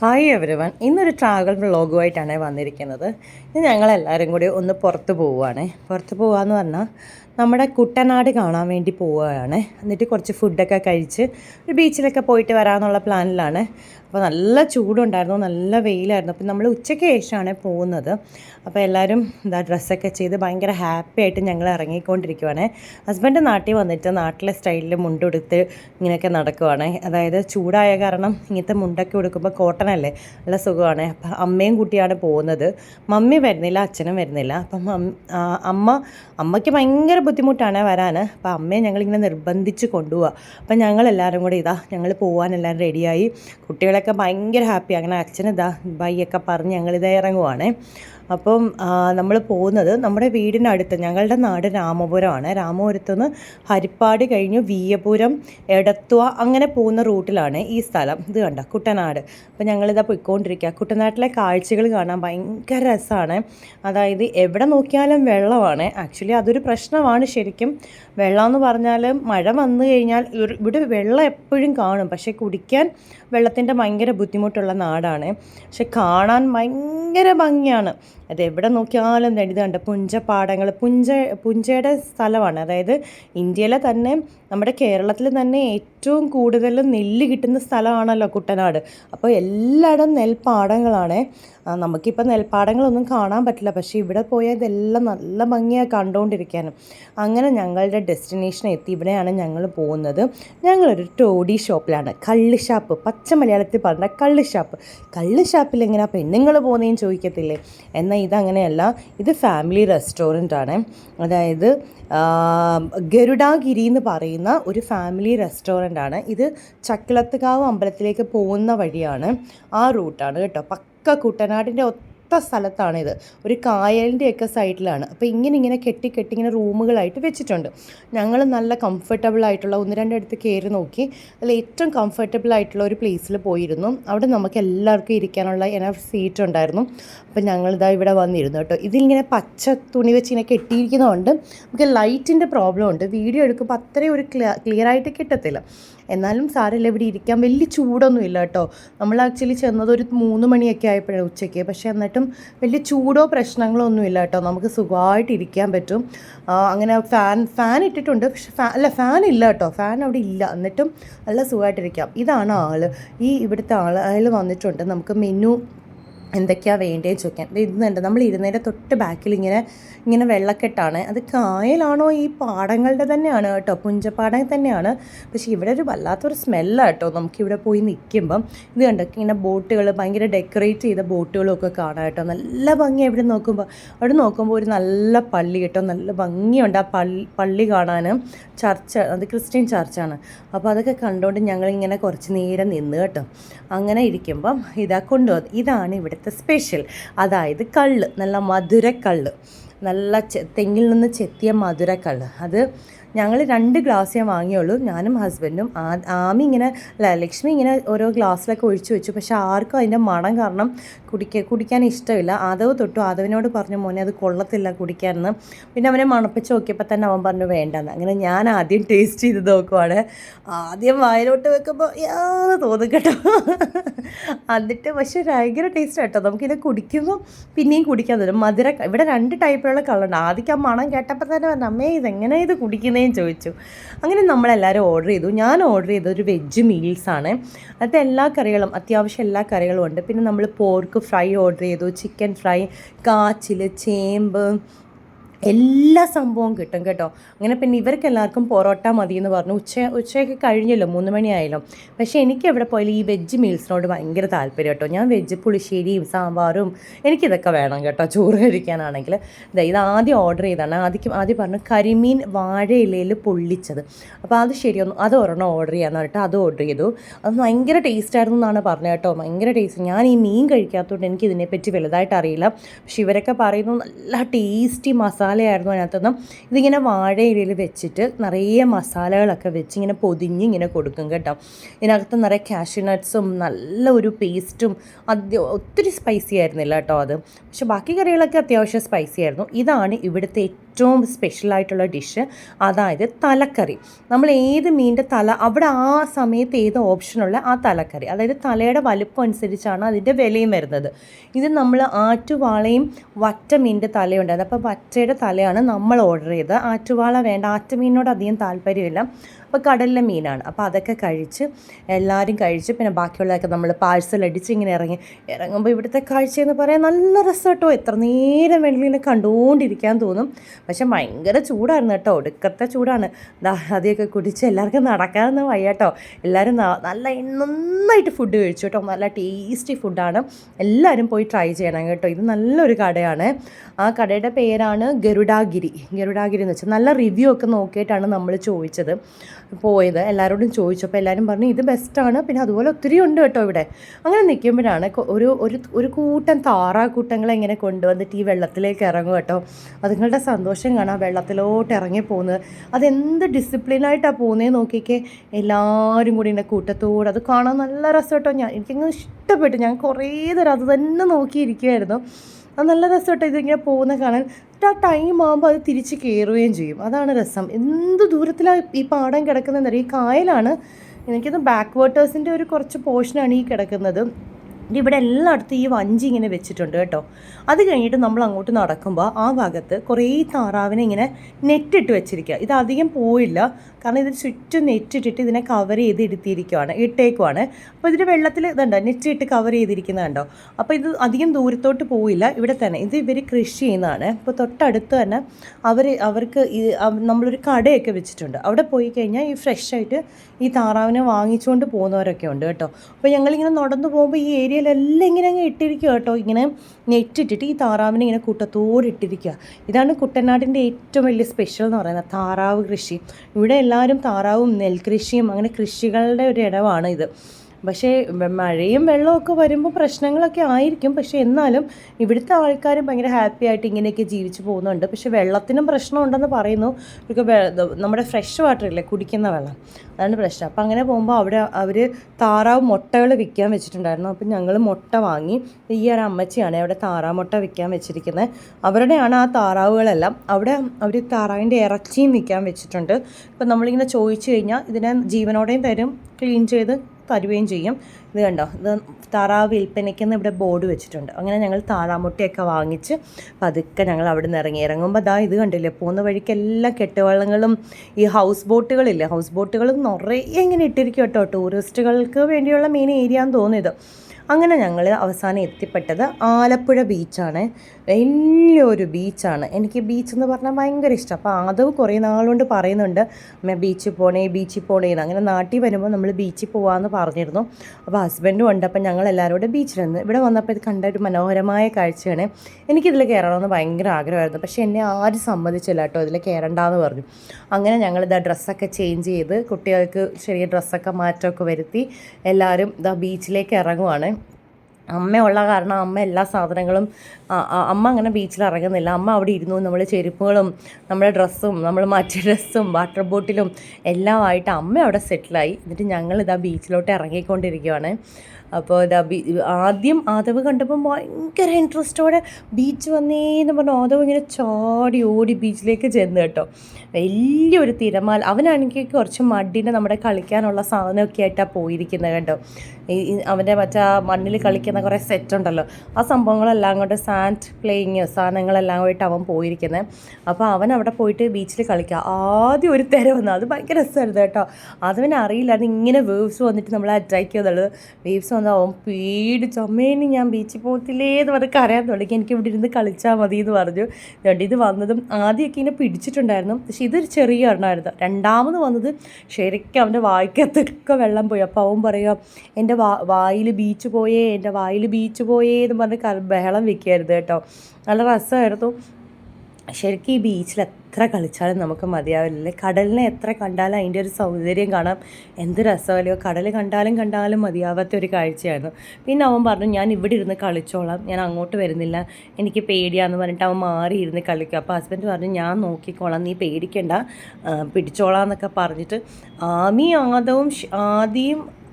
Hi everyone ഇന്നൊരു travel വ്ളോഗുമായിട്ടാണ് വന്നിരിക്കുന്നത്. ഇന്ന് ഞങ്ങളെല്ലാവരും കൂടി ഒന്ന് പുറത്ത് പോവുകയാണ്. പുറത്ത് പോവാന്ന് പറഞ്ഞാൽ നമ്മുടെ കുട്ടനാട് കാണാൻ വേണ്ടി പോവുകയാണ്. എന്നിട്ട് കുറച്ച് ഫുഡൊക്കെ കഴിച്ച് ഒരു ബീച്ചിലൊക്കെ പോയിട്ട് വരാമെന്നുള്ള പ്ലാനിലാണ് അപ്പോൾ നല്ല ചൂടുണ്ടായിരുന്നു നല്ല വെയിലായിരുന്നു. അപ്പോൾ നമ്മൾ ഉച്ചയ്ക്ക് ശേഷമാണ് പോകുന്നത്. അപ്പോൾ എല്ലാവരും എന്താ ഡ്രസ്സൊക്കെ ചെയ്ത് ഭയങ്കര ഹാപ്പി ആയിട്ട് ഞങ്ങൾ ഇറങ്ങിക്കൊണ്ടിരിക്കുവാണ്. ഹസ്ബൻഡ് നാട്ടിൽ വന്നിട്ട് നാട്ടിലെ സ്റ്റൈലിൽ മുണ്ടുടുത്ത് ഇങ്ങനെയൊക്കെ നടക്കുവാണ്. അതായത് ചൂടായ കാരണം ഇങ്ങനത്തെ മുണ്ടൊക്കെ ഉടുക്കുമ്പോൾ കോട്ടൺ അല്ലേ നല്ല സുഖമാണ്. അപ്പം അമ്മയും കുട്ടിയാണ് പോകുന്നത്. മമ്മി വരുന്നില്ല അച്ഛനും വരുന്നില്ല. അപ്പം അമ്മ അമ്മയ്ക്ക് ഭയങ്കര ബുദ്ധിമുട്ടാണ് വരാൻ. അപ്പം അമ്മയെ ഞങ്ങളിങ്ങനെ നിർബന്ധിച്ച് കൊണ്ടുപോവുക അപ്പം ഞങ്ങളെല്ലാവരും കൂടി ഇതാ ഞങ്ങൾ പോകാൻ എല്ലാവരും റെഡിയായി കുട്ടികളൊക്കെ ഭയങ്കര ഹാപ്പി അങ്ങനെ അച്ഛൻ ഇതാ ബൈ ഒക്കെ പറഞ്ഞ് ഞങ്ങളിതാ ഇറങ്ങുവാണേ. അപ്പം നമ്മൾ പോകുന്നത് നമ്മുടെ വീടിനടുത്ത് ഞങ്ങളുടെ നാട് രാമപുരമാണ്. രാമപുരത്തു നിന്ന് ഹരിപ്പാട് കഴിഞ്ഞ് വീയപുരം എടത്വ അങ്ങനെ പോകുന്ന റൂട്ടിലാണ് ഈ സ്ഥലം. ഇത് കണ്ട? കുട്ടനാട്. അപ്പം ഞങ്ങളിതാ പോയിക്കൊണ്ടിരിക്കുക കുട്ടനാട്ടിലെ കാഴ്ചകൾ കാണാൻ ഭയങ്കര രസമാണ് അതായത് എവിടെ നോക്കിയാലും വെള്ളമാണ്. ആക്ച്വലി അതൊരു പ്രശ്നമാണ് ശരിക്കും. വെള്ളം എന്ന് പറഞ്ഞാൽ മഴ വന്നു കഴിഞ്ഞാൽ ഇവിടെ വെള്ളം എപ്പോഴും കാണും. പക്ഷേ കുടിക്കാൻ വെള്ളത്തിന്റെ ഭയങ്കര ബുദ്ധിമുട്ടുള്ള നാടാണ്. പക്ഷെ കാണാൻ ഭയങ്കര ഭംഗിയാണ്. അത് എവിടെ നോക്കിയാലും ദേ ഇത് കണ്ട. പുഞ്ചപ്പാടങ്ങൾ പുഞ്ച പുഞ്ചയുടെ സ്ഥലമാണ്. അതായത് ഇന്ത്യയിലെ തന്നെ നമ്മുടെ കേരളത്തിൽ തന്നെ ഏറ്റവും കൂടുതൽ നെല്ല് കിട്ടുന്ന സ്ഥലമാണല്ലോ കുട്ടനാട്. അപ്പോൾ എല്ലായിടം നെൽപ്പാടങ്ങളാണ്. നമുക്കിപ്പോൾ നെൽപ്പാടങ്ങളൊന്നും കാണാൻ പറ്റില്ല. പക്ഷേ ഇവിടെ പോയാൽ ഇതെല്ലാം നല്ല ഭംഗിയാണ് കണ്ടുകൊണ്ടിരിക്കാനും അങ്ങനെ ഞങ്ങളുടെ ഡെസ്റ്റിനേഷൻ എത്തി. ഇവിടെയാണ് ഞങ്ങൾ പോകുന്നത്. ഞങ്ങളൊരു ടോഡി ഷോപ്പിലാണ്. കള്ള് ഷാപ്പ്. പച്ച മലയാളത്തിൽ പറഞ്ഞ കള്ള് ഷാപ്പ്. കള്ള് ഷാപ്പിൽ എങ്ങനെയാണ് പെണ്ണുങ്ങൾ പോകുന്നതെന്ന് ചോദിക്കത്തില്ലേ? എന്നാൽ ഇതങ്ങനെയല്ല. ഇത് ഫാമിലി റെസ്റ്റോറന്റ് ആണ്. അതായത് ഗരുഡാഗിരി എന്ന് പറയുന്ന ഒരു ഫാമിലി റെസ്റ്റോറന്റ് ആണ്. ഇത് ചക്കിളത്തുകാവ് അമ്പലത്തിലേക്ക് പോകുന്ന വഴിയാണ്. ആ റൂട്ടാണ് കേട്ടോ. പക്ക കുട്ടനാടിന്റെ ഒത്ത സ്ഥലത്താണിത്. ഒരു കായലിന്റെയൊക്കെ സൈഡിലാണ്. അപ്പോൾ ഇങ്ങനെ ഇങ്ങനെ കെട്ടി കെട്ടി ഇങ്ങനെ റൂമുകളായിട്ട് വെച്ചിട്ടുണ്ട്. ഞങ്ങൾ നല്ല കംഫർട്ടബിൾ ആയിട്ടുള്ള ഒന്ന് രണ്ടിടത്ത് കയറി നോക്കി. അതിൽ ഏറ്റവും കംഫർട്ടബിൾ ആയിട്ടുള്ള ഒരു പ്ലേസിൽ പോയിരുന്നു. അവിടെ നമുക്ക് എല്ലാവർക്കും ഇരിക്കാനുള്ള എനഫ് സീറ്റ് ഉണ്ടായിരുന്നു. അപ്പോൾ ഞങ്ങളിതാ ഇവിടെ വന്നിരുന്നു കേട്ടോ. ഇതിലിങ്ങനെ പച്ച തുണി വെച്ച് ഇങ്ങനെ കെട്ടിയിരിക്കുന്നതുകൊണ്ട് നമുക്ക് ലൈറ്റിന്റെ പ്രോബ്ലം ഉണ്ട്. വീഡിയോ എടുക്കുമ്പോൾ അത്രയും ഒരു ക്ലിയർ ആയിട്ട് കിട്ടത്തില്ല. എന്നാലും സാരമില്ല ഇവിടെ ഇരിക്കാൻ വലിയ ചൂടൊന്നും ഇല്ല കേട്ടോ. നമ്മൾ ആക്ച്വലി ചെന്നത് ഒരു മൂന്ന് മണിയൊക്കെ ആയപ്പോഴേ ഉച്ചയ്ക്ക്. പക്ഷേ എന്നിട്ടും വലിയ ചൂടോ പ്രശ്നങ്ങളോ ഒന്നും ഇല്ല കേട്ടോ. നമുക്ക് സുഖമായിട്ട് ഇരിക്കാൻ പറ്റും. അങ്ങനെ ഫാൻ ഫാൻ ഇട്ടിട്ടുണ്ട്. പക്ഷെ ഫാൻ അല്ല ഫാൻ ഇല്ല കേട്ടോ. ഫാൻ അവിടെ ഇല്ല. എന്നിട്ടും നല്ല സുഖമായിട്ടിരിക്കാം. ഇതാണ് ആൾ ഈ ഇവിടുത്തെ ആൾ അയാൾ വന്നിട്ടുണ്ട്. നമുക്ക് മെനു എന്തൊക്കെയാണ് വേണ്ടതെന്ന് ചോദിക്കാൻ. ദേ ഇതുണ്ട് നമ്മൾ ഇരുന്നതിന്റെ തൊട്ട് ബാക്കിൽ ഇങ്ങനെ ഇങ്ങനെ വെള്ളക്കെട്ടാണ്. അത് കായലാണോ ഈ പാടങ്ങളുടെ തന്നെയാണ് കേട്ടോ പുഞ്ചപ്പാടം തന്നെയാണ്. പക്ഷേ ഇവിടെ ഒരു വല്ലാത്തൊരു സ്മെല്ലാണ് കേട്ടോ നമുക്കിവിടെ പോയി നിൽക്കുമ്പം ഇത് കണ്ടോ ഇങ്ങനെ ബോട്ടുകൾ ഭയങ്കര ഡെക്കറേറ്റ് ചെയ്ത ബോട്ടുകളൊക്കെ കാണാം കേട്ടോ. നല്ല ഭംഗിയാണ് ഇവിടെ നോക്കുമ്പോൾ അവിടെ നോക്കുമ്പോൾ ഒരു നല്ല പള്ളി കേട്ടോ നല്ല ഭംഗിയുണ്ട് ആ പള്ളി പള്ളി കാണാൻ ചർച്ച് അത് ക്രിസ്ത്യൻ ചർച്ചാണ്. അപ്പോൾ അതൊക്കെ കണ്ടുകൊണ്ട് ഞങ്ങളിങ്ങനെ കുറച്ച് നേരം നിന്ന് കേട്ടോ. അങ്ങനെ ഇരിക്കുമ്പം ഇതാ കൊണ്ടുപോകുന്നത് ഇതാണ് ഇവിടുത്തെ സ്പെഷ്യൽ അതായത് കള്ള് നല്ല മധുരക്കള്ള് നല്ല തെങ്ങിൽ നിന്ന് ചെത്തിയ മധുരക്കള്ള് അത് ഞങ്ങൾ രണ്ട് ഗ്ലാസ്സേ വാങ്ങിയുള്ളൂ. ഞാനും ഹസ്ബൻഡും ആ ആമി ഇങ്ങനെ ലക്ഷ്മി ഇങ്ങനെ ഓരോ ഗ്ലാസ്സിലൊക്കെ ഒഴിച്ചു വെച്ചു. പക്ഷേ ആർക്കും അതിന്റെ മണം കാരണം കുടിക്ക കുടിക്കാൻ ഇഷ്ടമില്ല. ആദവ് തൊട്ടു ആദവിനോട് പറഞ്ഞു മോനെ അത് കൊള്ളത്തില്ല കുടിക്കാനെന്ന്. പിന്നെ അവനെ മണപ്പിച്ച് നോക്കിയപ്പോൾ തന്നെ അവൻ പറഞ്ഞു വേണ്ടെന്ന്. അങ്ങനെ ഞാൻ ആദ്യം ടേസ്റ്റ് ചെയ്ത് നോക്കുവാണ്. ആദ്യം വായിലോട്ട് വെക്കുമ്പോൾ യാതെ തോന്നും കേട്ടോ. എന്നിട്ട് പക്ഷേ ഭയങ്കര ടേസ്റ്റ് കേട്ടോ. നമുക്കിത് കുടിക്കുമ്പോൾ പിന്നെയും കുടിക്കാൻ തരും മധുര ഇവിടെ രണ്ട് ടൈപ്പിലുള്ള കളറുണ്ട് ആദ്യം ആ മണം കേട്ടപ്പോൾ തന്നെ പറഞ്ഞു അമ്മേ ഇതെങ്ങനെ ഇത് കുടിക്കുന്നതെന്ന് ചോദിച്ചു. അങ്ങനെ നമ്മളെല്ലാവരും ഓർഡർ ചെയ്തു. ഞാൻ ഓർഡർ ചെയ്തത് ഒരു വെജ് മീൽസാണ് അത് എല്ലാ കറികളും അത്യാവശ്യം എല്ലാ കറികളും ഉണ്ട്. പിന്നെ നമ്മൾ പോർക്ക് ഫ്രൈ ഓർഡർ ചെയ്തു. ചിക്കൻ ഫ്രൈ കാച്ചിൽ ചേമ്പ് എല്ലാ സംഭവവും കിട്ടും കേട്ടോ. അങ്ങനെ പിന്നെ ഇവർക്ക് എല്ലാവർക്കും പൊറോട്ട മതി എന്ന് പറഞ്ഞു. ഉച്ച ഉച്ചയൊക്കെ കഴിഞ്ഞല്ലോ മൂന്ന് മണിയായാലും പക്ഷേ എനിക്ക് എവിടെ പോയാലും ഈ വെജ് മീൽസിനോട് ഭയങ്കര താല്പര്യം കേട്ടോ. ഞാൻ വെജ് പുളിശ്ശേരിയും സാമ്പാറും എനിക്കിതൊക്കെ വേണം കേട്ടോ ചോറ് കഴിക്കാനാണെങ്കിൽ. ഇതാ ആദ്യം ഓർഡർ ചെയ്താണ്. ആദ്യം ആദ്യം പറഞ്ഞു കരിമീൻ വാഴയിലയിൽ പൊള്ളിച്ചത്. അപ്പോൾ അത് ശരിയൊന്നും അത് ഒരെണ്ണം ഓർഡർ ചെയ്യാന്ന് പറഞ്ഞിട്ട് അത് ഓർഡർ ചെയ്തു. അത് ഭയങ്കര ടേസ്റ്റ് ആയിരുന്നു എന്നാണ് പറഞ്ഞത് കേട്ടോ. ഭയങ്കര ടേസ്റ്റ് ഞാൻ ഈ മീൻ കഴിക്കാത്തതുകൊണ്ട് എനിക്ക് ഇതിനെപ്പറ്റി വലുതായിട്ട് അറിയില്ല പക്ഷെ ഇവരൊക്കെ പറയുന്നു നല്ല ടേസ്റ്റി മസാല മസാലയായിരുന്നു അതിനകത്തൊന്നും ഇതിങ്ങനെ വാഴയിലയിൽ വെച്ചിട്ട് നിറയെ മസാലകളൊക്കെ വെച്ച് ഇങ്ങനെ പൊതിഞ്ഞ് ഇങ്ങനെ കൊടുക്കും കേട്ടോ. ഇതിനകത്ത് നിറയെ കാഷ്യൂ നട്ട്സും നല്ല ഒരു പേസ്റ്റും അത് ഒത്തിരി സ്പൈസി ആയിരുന്നില്ല കേട്ടോ അത്. പക്ഷെ ബാക്കി കറികളൊക്കെ അത്യാവശ്യം സ്പൈസി ആയിരുന്നു. ഇതാണ് ഇവിടുത്തെ ഏറ്റവും സ്പെഷ്യലായിട്ടുള്ള ഡിഷ് അതായത് തലക്കറി. നമ്മൾ ഏത് മീനിന്റെ തല അവിടെ ആ സമയത്ത് ഏത് ഓപ്ഷനുള്ള ആ തലക്കറി. അതായത് തലയുടെ വലുപ്പം അനുസരിച്ചാണ് അതിന്റെ വിലയും വരുന്നത്. ഇത് നമ്മൾ ആറ്റുവാളയും വറ്റ മീനിന്റെ തലയുണ്ടായിരുന്നു അപ്പോൾ വറ്റയുടെ തലയാണ് നമ്മൾ ഓർഡർ ചെയ്തത്. ആറ്റുവാള വേണ്ട ആറ്റുമീനോട് അധികം താല്പര്യമില്ല. അപ്പോൾ കടലിലെ മീനാണ്. അപ്പോൾ അതൊക്കെ കഴിച്ച് എല്ലാവരും കഴിച്ച് പിന്നെ ബാക്കിയുള്ളതൊക്കെ നമ്മൾ പാഴ്സൽ അടിച്ച് ഇങ്ങനെ ഇറങ്ങി. ഇറങ്ങുമ്പോൾ ഇവിടുത്തെ കാഴ്ചയെന്ന് പറയാൻ നല്ല രസം കേട്ടോ എത്ര നേരം വെള്ളിനെ കണ്ടുകൊണ്ടിരിക്കാൻ തോന്നും. പക്ഷെ ഭയങ്കര ചൂടായിരുന്നു കേട്ടോ. ഒടുക്കത്തെ ചൂടാണ്. ദാ അതൊക്കെ കുടിച്ച് എല്ലാവർക്കും നടക്കാനൊന്നും വയ്യ കേട്ടോ എല്ലാവരും നല്ല നന്നായിട്ട് ഫുഡ് കഴിച്ചു കേട്ടോ നല്ല ടേസ്റ്റി ഫുഡാണ് എല്ലാവരും പോയി ട്രൈ ചെയ്യണം കേട്ടോ. ഇത് നല്ലൊരു കടയാണ്. ആ കടയുടെ പേരാണ് ഗരുഡാഗിരി. ഗരുഡാഗിരി എന്ന് വെച്ചാൽ നല്ല റിവ്യൂ ഒക്കെ നോക്കിയിട്ടാണ് നമ്മൾ ചോദിച്ചത്. പോയത്. എല്ലാവരോടും ചോദിച്ചപ്പോൾ എല്ലാവരും പറഞ്ഞു ഇത് ബെസ്റ്റാണ് പിന്നെ അതുപോലെ ഒത്തിരി ഉണ്ട് കേട്ടോ ഇവിടെ. അങ്ങനെ നിൽക്കുമ്പോഴാണ് ഒരു ഒരു ഒരു കൂട്ടം താറാക്കൂട്ടങ്ങളെ ഇങ്ങനെ കൊണ്ടുവന്നിട്ട് ഈ വെള്ളത്തിലേക്ക് ഇറങ്ങും കേട്ടോ. അതുങ്ങളുടെ സന്തോഷം കാണാം. വെള്ളത്തിലോട്ട് ഇറങ്ങി പോകുന്നത് അതെന്ത് ഡിസിപ്ലിനായിട്ടാണ് പോകുന്നത് നോക്കിക്കേ. എല്ലാവരും കൂടി ഇങ്ങനെ കൂട്ടത്തോടെ. അത് കാണാൻ നല്ല രസം കേട്ടോ. ഞാൻ എനിക്കങ്ങ് ഇഷ്ടപ്പെട്ടു. ഞാൻ കുറേ നേരം അത് തന്നെ നോക്കിയിരിക്കുമായിരുന്നു അത് നല്ല രസമായിട്ട് ഇതിങ്ങനെ പോകുന്ന കാണാൻ. ആ ടൈം ആകുമ്പോൾ അത് തിരിച്ച് കയറുകയും ചെയ്യും. അതാണ് രസം. എന്ത് ദൂരത്തിലാണ് ഈ പാടം കിടക്കുന്നതെന്നറിയാം ഈ കായലാണ്. എനിക്കത് ബാക്ക് വാട്ടേഴ്സിന്റെ ഒരു കുറച്ച് പോർഷനാണ് ഈ കിടക്കുന്നത്. ഇവിടെ എല്ലായിടത്തും ഈ വഞ്ചി ഇങ്ങനെ വെച്ചിട്ടുണ്ട് കേട്ടോ. അത് കഴിഞ്ഞിട്ട് നമ്മൾ അങ്ങോട്ട് നടക്കുമ്പോൾ ആ ഭാഗത്ത് കുറേ താറാവിനെ ഇങ്ങനെ നെറ്റിട്ട് വെച്ചിരിക്കുക. ഇത് അധികം പോയില്ല. കാരണം ഇതിന് ചുറ്റും നെറ്റിട്ടിട്ട് ഇതിനെ കവർ ചെയ്ത് എടുത്തിരിക്കുവാണ് ഇട്ടേക്കുവാണ്. അപ്പോൾ ഇതിന്റെ വെള്ളത്തിൽ ഇതുണ്ടോ നെറ്റ് ഇട്ട് കവർ ചെയ്തിരിക്കുന്നത് കണ്ടോ? അപ്പോൾ ഇത് അധികം ദൂരത്തോട്ട് പോയില്ല. ഇവിടെ തന്നെ ഇത് ഇവർ കൃഷി ചെയ്യുന്നതാണ്. അപ്പോൾ തൊട്ടടുത്ത് തന്നെ അവർ അവർക്ക് അവ- നമ്മളൊരു കടയൊക്കെ വെച്ചിട്ടുണ്ട്. അവിടെ പോയി കഴിഞ്ഞാൽ ഈ ഫ്രഷായിട്ട് ഈ താറാവിനെ വാങ്ങിച്ചുകൊണ്ട് പോകുന്നവരൊക്കെ ഉണ്ട് കേട്ടോ. അപ്പോൾ ഞങ്ങളിങ്ങനെ നടന്നു പോകുമ്പോൾ ഈ ഏരിയയിലെല്ലാം ഇങ്ങനെ അങ്ങ് ഇട്ടിരിക്കുക കേട്ടോ. ഇങ്ങനെ നെറ്റ് ഇട്ടിട്ട് ഈ താറാവിനെ ഇങ്ങനെ കൂട്ടത്തോടെ ഇട്ടിരിക്കുക ഇതാണ് കുട്ടനാടിന്റെ ഏറ്റവും വലിയ സ്പെഷ്യൽ എന്ന് പറയുന്നത്. താറാവ് കൃഷി. ഇവിടെ എല്ലാവരും താറാവും നെൽകൃഷിയും അങ്ങനെ കൃഷികളുടെ ഒരു ഇടവാണ് ഇത്. പക്ഷേ മഴയും വെള്ളമൊക്കെ വരുമ്പോൾ പ്രശ്നങ്ങളൊക്കെ ആയിരിക്കും. പക്ഷേ എന്നാലും ഇവിടുത്തെ ആൾക്കാർ ഭയങ്കര ഹാപ്പി ആയിട്ട് ഇങ്ങനെയൊക്കെ ജീവിച്ച് പോകുന്നുണ്ട്. പക്ഷേ വെള്ളത്തിനും പ്രശ്നമുണ്ടെന്ന് പറയുന്നു. നമ്മുടെ ഫ്രഷ് വാട്ടർ ഇല്ലേ കുടിക്കുന്ന വെള്ളം. അതാണ് പ്രശ്നം. അപ്പം അങ്ങനെ പോകുമ്പോൾ അവിടെ അവർ താറാവ് മുട്ടകൾ വിൽക്കാൻ വെച്ചിട്ടുണ്ടായിരുന്നു. അപ്പം ഞങ്ങൾ മുട്ട വാങ്ങി. ഈ ഒരു അമ്മച്ചിയാണ് അവിടെ താറാവ് മുട്ട വിൽക്കാൻ വെച്ചിരിക്കുന്നത് അവരുടെയാണ് ആ താറാവുകളെല്ലാം അവിടെ അവർ താറാവിന്റെ ഇറച്ചിയും വിൽക്കാൻ വെച്ചിട്ടുണ്ട്. ഇപ്പം നമ്മളിങ്ങനെ ചോദിച്ചു കഴിഞ്ഞാൽ ഇതിനെ ജീവനോടെയും തരും ക്ലീൻ ചെയ്ത് തരുകയും ചെയ്യും. ഇത് കണ്ടോ? ഇത് താറാവ് വിൽപ്പനയ്ക്കെന്ന് ഇവിടെ ബോർഡ് വെച്ചിട്ടുണ്ട്. അങ്ങനെ ഞങ്ങൾ താറാമുട്ടയൊക്കെ വാങ്ങിച്ച് പതുക്കെ ഞങ്ങൾ അവിടെ നിന്ന് ഇറങ്ങി. ഇറങ്ങുമ്പോൾ അതാ ഇത് കണ്ടില്ലേ? പോകുന്ന വഴിക്കെല്ലാം കെട്ടുവള്ളങ്ങളും ഈ ഹൗസ് ബോട്ടുകളില്ലേ ഹൗസ് ബോട്ടുകൾ നിറയെ ഇങ്ങനെ ഇട്ടിരിക്കും കേട്ടോ. ടൂറിസ്റ്റുകൾക്ക് വേണ്ടിയുള്ള മെയിൻ ഏരിയ എന്ന് തോന്നിയത് അങ്ങനെ ഞങ്ങൾ അവസാനം എത്തിപ്പെട്ടത് ആലപ്പുഴ ബീച്ചാണ്. വലിയൊരു ബീച്ചാണ്. എനിക്ക് ബീച്ച് എന്ന് പറഞ്ഞാൽ ഭയങ്കര ഇഷ്ടം. അപ്പോൾ ആദവ് കുറേ നാളുകൊണ്ട് പറയുന്നുണ്ട് അമ്മ ബീച്ചിൽ പോണേ ബീച്ചിൽ പോണേന്ന് അങ്ങനെ നാട്ടിൽ വരുമ്പോൾ നമ്മൾ ബീച്ചിൽ പോകാമെന്ന് പറഞ്ഞിരുന്നു. അപ്പോൾ ഹസ്ബൻഡും ഉണ്ട്. അപ്പം ഞങ്ങൾ എല്ലാവരും കൂടെ ബീച്ചിൽ നിന്ന്. ഇവിടെ വന്നപ്പോൾ ഇത് കണ്ട ഒരു മനോഹരമായ കാഴ്ചയാണ്. എനിക്കിതിൽ കയറണമെന്ന് ഭയങ്കര ആഗ്രഹമായിരുന്നു. പക്ഷേ എന്നെ ആരും സമ്മതിച്ചില്ല കേട്ടോ ഇതിൽ കയറണ്ടെന്ന് പറഞ്ഞു. അങ്ങനെ ഞങ്ങൾ ഇതാ ഡ്രസ്സൊക്കെ ചേഞ്ച് ചെയ്ത് കുട്ടികൾക്ക് ചെറിയ ഡ്രസ്സൊക്കെ മാറ്റമൊക്കെ വരുത്തി എല്ലാവരും ഇതാ ബീച്ചിലേക്ക് ഇറങ്ങുവാണ്. അമ്മയുള്ള കാരണം അമ്മ എല്ലാ സാധനങ്ങളും അമ്മ അങ്ങനെ ബീച്ചിൽ ഇറങ്ങുന്നില്ല. അമ്മ അവിടെ ഇരുന്നു. നമ്മൾ ചെരുപ്പുകളും നമ്മുടെ ഡ്രസ്സും നമ്മൾ മാറ്റിയ ഡ്രസ്സും വാട്ടർ ബോട്ടിലും എല്ലാമായിട്ട് അമ്മ അവിടെ സെറ്റിലായി എന്നിട്ട് ഞങ്ങൾ ഇതാ ബീച്ചിലോട്ട് ഇറങ്ങിക്കൊണ്ടിരിക്കുകയാണ് അപ്പോൾ ഇതാ ബീ ആദ്യം ആദവ് കണ്ടപ്പോൾ ഭയങ്കര ഇൻട്രസ്റ്റോടെ ബീച്ച് വന്നേന്ന് പറഞ്ഞു ആദവ് ഇങ്ങനെ ചാടി ഓടി ബീച്ചിലേക്ക് ചെന്ന് കേട്ടോ. വലിയൊരു തിരമാല. അവനാണെങ്കിൽ കുറച്ച് മഡിനെ നമ്മുടെ കളിക്കാനുള്ള സാധനമൊക്കെ ആയിട്ടാണ് പോയിരിക്കുന്നത് കേട്ടോ അവന്റെ മറ്റേ മണ്ണിൽ കളിക്കുന്ന കുറേ സെറ്റ് ഉണ്ടല്ലോ. ആ സംഭവങ്ങളെല്ലാം കൊണ്ട് സാൻഡ് പ്ലേയിങ് സാധനങ്ങളെല്ലാം ആയിട്ട് അവൻ പോയിരിക്കുന്നത് അപ്പോൾ അവൻ അവിടെ പോയിട്ട് ബീച്ചിൽ കളിക്കുക ആദ്യം ഒരു തിര വന്നു. അത് ഭയങ്കര രസമായിരുന്നു കേട്ടോ. അതവന് അറിയില്ലായിരുന്നു ഇങ്ങനെ വേവ്സ് വന്നിട്ട് നമ്മളെ അറ്റാക്ക് ചെയ്തുള്ളത് വേവ്സ് വന്ന് അവൻ പേടി അമ്മേന് ഞാൻ ബീച്ചിൽ പോകത്തില്ലേ? എന്ന് പറഞ്ഞ് കരയാൻ തുടങ്ങി. എനിക്ക് ഇവിടെ ഇരുന്ന് കളിച്ചാൽ മതി എന്ന് പറഞ്ഞു. അതുകൊണ്ട് ഇത് വന്നതും ആദ്യമൊക്കെ ഇങ്ങനെ പിടിച്ചിട്ടുണ്ടായിരുന്നു. പക്ഷെ ഇതൊരു ചെറിയ എണ്ണമായിരുന്നു രണ്ടാമത് വന്നത് ശരിക്കും അവന്റെ വായിക്കത്തൊക്കെ വെള്ളം പോയി. അപ്പോൾ അവൻ പറയുക എന്റെ വാ വായിൽ ബീച്ച് പോയേ എന്റെ വായിൽ ബീച്ച് പോയേ എന്ന് പറഞ്ഞ് ബഹളം വെക്കുകയായിരുന്നു. കേട്ടോ. നല്ല രസമായിരുന്നു. ശരിക്കും ഈ ബീച്ചിൽ എത്ര കളിച്ചാലും നമുക്ക് മതിയാവില്ല. കടലിനെ എത്ര കണ്ടാലും അതിന്റെ ഒരു സൗന്ദര്യം കാണാം. എന്ത് രസമല്ലയോ കടൽ കണ്ടാലും കണ്ടാലും മതിയാവാത്ത ഒരു കാഴ്ചയായിരുന്നു. പിന്നെ അവൻ പറഞ്ഞു ഞാൻ ഇവിടെ ഇരുന്ന് കളിച്ചോളാം. ഞാൻ അങ്ങോട്ട് വരുന്നില്ല. എനിക്ക് പേടിയാന്ന് പറഞ്ഞിട്ട് അവൻ മാറി ഇരുന്ന് കളിക്കും. അപ്പോൾ ഹസ്ബൻഡ് പറഞ്ഞു ഞാൻ നോക്കിക്കോളാം. നീ പേടിക്കണ്ട. പിടിച്ചോളാം എന്നൊക്കെ പറഞ്ഞിട്ട് ആമി ആദവും ആദിയും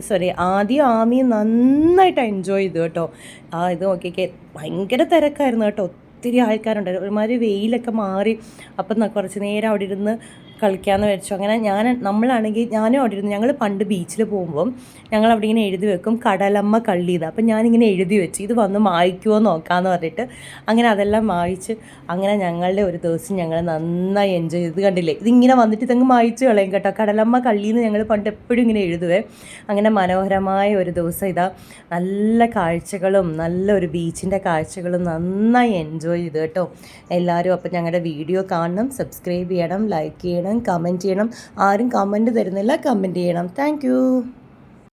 സോറി ആദ്യം ആമി നന്നായിട്ട് എൻജോയ് ചെയ്തു കേട്ടോ. ആ ഇത് നോക്കിയൊക്കെ ഭയങ്കര തിരക്കായിരുന്നു കേട്ടോ. ഒത്തിരി ആൾക്കാരുണ്ടായിരുന്നു. ഒരുമാതിരി വെയിലൊക്കെ മാറി. അപ്പം കുറച്ച് നേരം അവിടെ ഇരുന്ന് കളിക്കാമെന്ന് വെച്ചു അങ്ങനെ ഞാൻ നമ്മളാണെങ്കിൽ ഞാനും അവിടെ ഇരുന്ന് ഞങ്ങൾ പണ്ട് ബീച്ചിൽ പോകുമ്പം ഞങ്ങൾ അവിടെ ഇങ്ങനെ എഴുതി വെക്കും കടലമ്മ കള്ളിയത് അപ്പം ഞാനിങ്ങനെ എഴുതി വെച്ച്. ഇത് വന്ന് മായ്ക്കുമോ നോക്കാമെന്ന് പറഞ്ഞിട്ട് അങ്ങനെ അതെല്ലാം മായിച്ച് അങ്ങനെ ഞങ്ങളുടെ ഒരു ദിവസം ഞങ്ങൾ നന്നായി എൻജോയ് ചെയ്ത്. കണ്ടില്ലേ? ഇതിങ്ങനെ വന്നിട്ട് ഇതങ്ങ് മായിച്ച് കളയും കേട്ടോ. കടലമ്മ കള്ളിയെന്ന് ഞങ്ങൾ പണ്ട് എപ്പോഴും ഇങ്ങനെ എഴുതുവേ. അങ്ങനെ മനോഹരമായ ഒരു ദിവസം ഇതാ. നല്ല കാഴ്ചകളും നല്ല ഒരു ബീച്ചിന്റെ കാഴ്ചകളും നന്നായി എൻജോയ് ചെയ്ത് കേട്ടോ. എല്ലാവരും അപ്പം ഞങ്ങളുടെ വീഡിയോ കാണണം സബ്സ്ക്രൈബ് ചെയ്യണം ലൈക്ക് ചെയ്യണം. കമന്റ് ചെയ്യണം? ആരും കമന്റ് തരുന്നില്ല കമന്റ് ചെയ്യണം. താങ്ക്